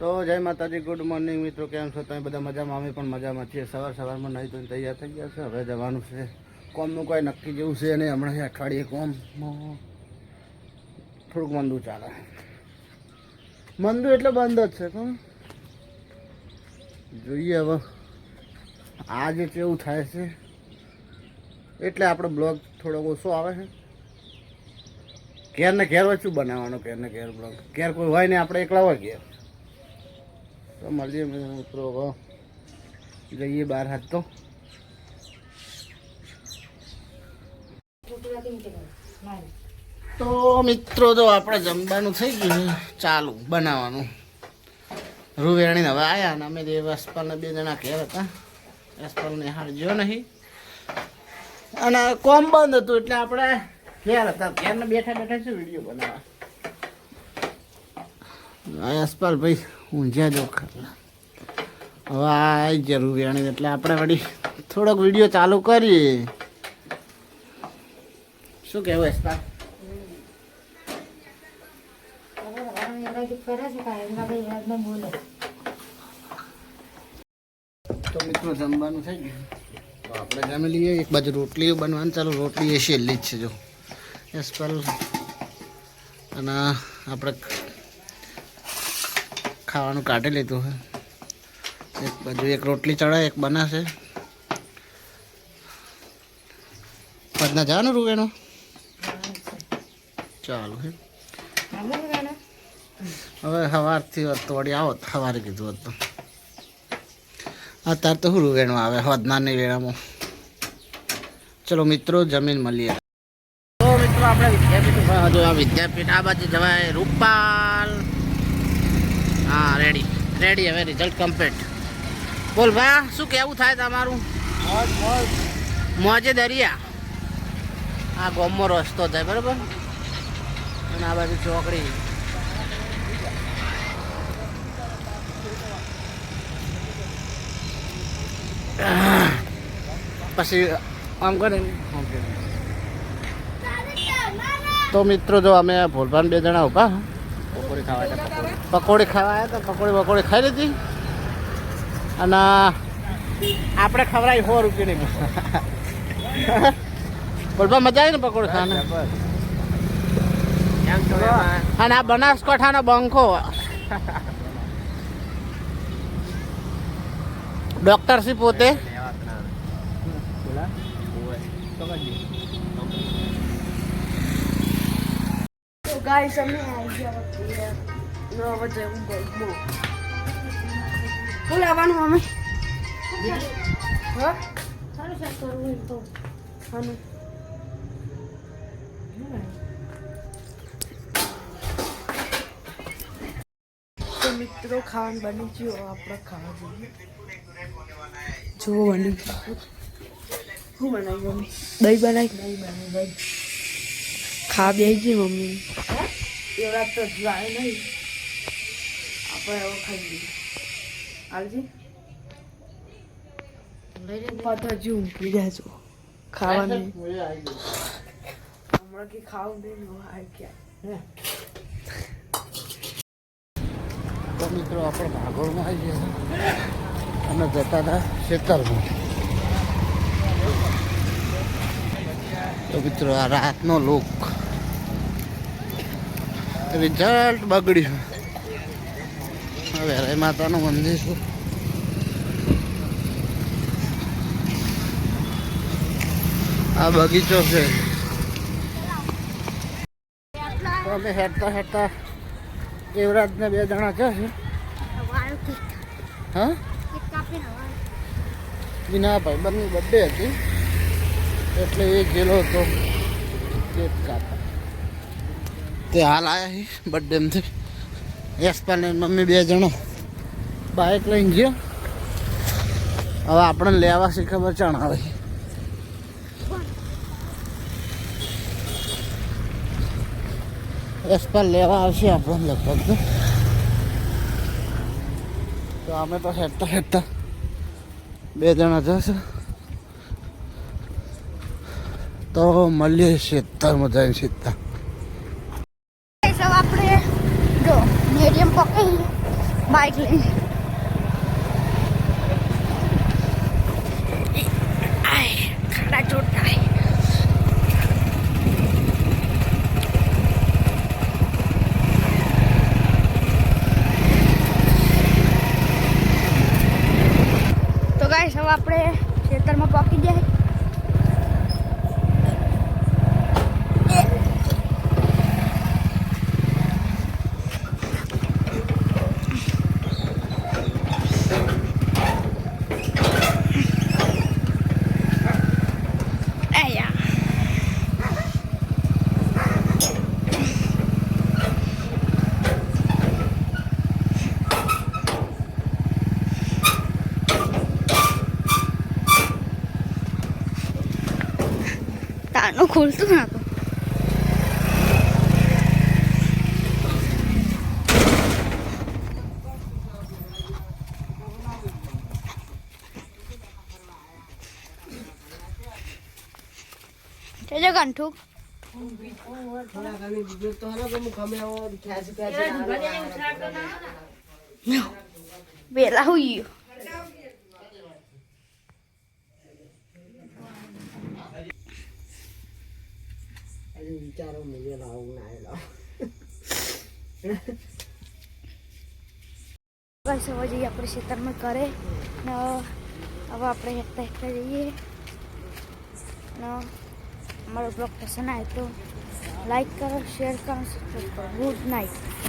તો જય માતાજી ગુડ મોર્નિંગ મિત્રો, કેમ છો તમે? બધા મજામાં? અમે પણ મજામાં છીએ. સવાર સવારમાં નહીં તો તૈયાર થઈ ગયા છે. હવે જવાનું છે કોમનું કોઈ નક્કી જેવું છે નહીં. હમણાં અઠવાડિયે કોમ થોડુંક મંદું ચાલે. મંદું એટલે બંધ જ છે કોણ જોઈએ હવે. આજે કેવું થાય છે? એટલે આપણો બ્લોગ થોડોક ઓછો આવે છે. ઘેર ને ઘેર વચ્ચે બનાવવાનો, ઘેરને ઘેર બ્લોગ. ઘેર કોઈ હોય ને આપણે એકલા હોય ઘેર. તો મળીએ મિત્રો હવે જઈએ બહાર હાથ તો તો મિત્રો તો આપણે જમવાનું થઈ ગયું. ચાલુ બનાવવાનું. રૂવેણી હવે આવ્યા અને અમે દેવ અસપાલને બે જણા ઘેર હતા. અસપાલને હાર જો નહીં. અને કોમ બંધ હતું એટલે આપણે ઘેર હતા. ઘેરને બેઠા બેઠા શું વીડિયો બનાવવા? અસપાલ ભાઈ ઊંઝ્યા જો ખરા હવે આ જરૂર વેણી, એટલે આપણે વળી થોડોક વીડિયો ચાલુ કરીએ. શું કહેવું અસપાલ તો મિત્રો, જમવાનું થઈ ગયું. આપણે જમી લઈએ. એક બાજુ રોટલી બનવાની ચાલો. રોટલી એ છેલ્લી જ છે, જો. અને આપણે ખાવાનું કાઢી લીધું છે. એક બાજુ એક રોટલી ચડાય એક બનાશે. પદના જવાનું રૂવેણું ચાલો હવે સવારથી વળી આવો, સવારે કીધું હોત અત્યારે તો શું રૂવેણું આવે હદનાની વેળામાં. ચલો મિત્રો, જમીન મળીએ. તો મિત્રો, આપણે વિદ્યાપીઠ જો આ વિદ્યાપીઠ, આ બાજુ જવાય રૂપાલ. હા રેડી રેડી હવે રિઝલ્ટ કમ્પ્લીટ બોલ ભાઈ, શું કેવું થાય તમારું? મોજે દરિયા. આ ગોમો રસ્તો થાય બરાબર? અને આ બાજુ ચોકડી. પછી આમ કરે તો મિત્રો, જો અમે ભોલભાન બે જણા ઊભા ખાવા પકોડી. ખાવા આવ્યા હતા પકોડી પકોડી ખાઈ લીધી. અને આપણે ખવડાવી સો રૂપિયાની ભોલભા મજા આવી ને પકોડી ખાવાની? અને આ બનાસકાંઠાનો બંખો. ડોક્ટર શ્રી પોતે ગાઈસ અમે આવી ગયા છીએ નો હવે જવું ગયું શું લાવવાનું અમે હા સારું સારું કરવું તો હાનું તો મિત્રો ખાવાનું બની ગયું. આપણે ખાવા જઈએ જો બની શું બનાવી દહીં બનાવી. દહીં બનાવી. દહીં ખા બે ગઈ મમ્મી. એવડા તો જાય નહીં. આપણે એવો ખાઈ લઈએ. હાલજી? પાછા હજી ઊંઘી ગયા ખાવાની. હમણાં કે ખાવું નહીં આવી ગયા. તો મિત્રો આપણે ભાગોળમાં આવી ગયા અને જતા હતા શેતરમાં તો મિત્રો આ રાતનો લુક. રિઝલ્ટ બગડ્યું રે માતાનું મંદિર છે. આ બગીચો છે. અમે હેઠતા હેડતા યુવરાજને બે જણા છે. હા? વિના ભાઈબંધની બર્થડે હતી. એટલે એ ગયેલો હતો કેક કાપા તે હાલ આવ્યા છે બર્થડેમથી. યશપાલ ને મમ્મી બે જણો બાઇક લઈને ગયો. હવે આપણને લેવા છે ખબર ચાણ આવે યશપાલ લેવા આવશે આપણને લગભગ તો. અમે તો હેઠતા હેઠતા બે જણા જશે. તો મળીએ શેતરમાં જઈને સીધા. આપણે જો મીડિયમ પકડી બાઇક લઈને આય ખાડા ચોટતા તો ગાઈસ હવે આપણે ખેતરમાં પહોંચી જાય તાનું ખુલતું ના તો જજો કંઠુક વેલા હુઈ વિચારો મુજબ આવું આવેલો બસ હવે જઈએ આપણે ખેતરમાં કરે ને હવે આપણે હેઠતા હેઠતા જઈએ ને અમારો બ્લોગ પસંદ આવે તો લાઈક કરો શેર કરો સબસ્ક્રાઈબ કરો ગુડ નાઇટ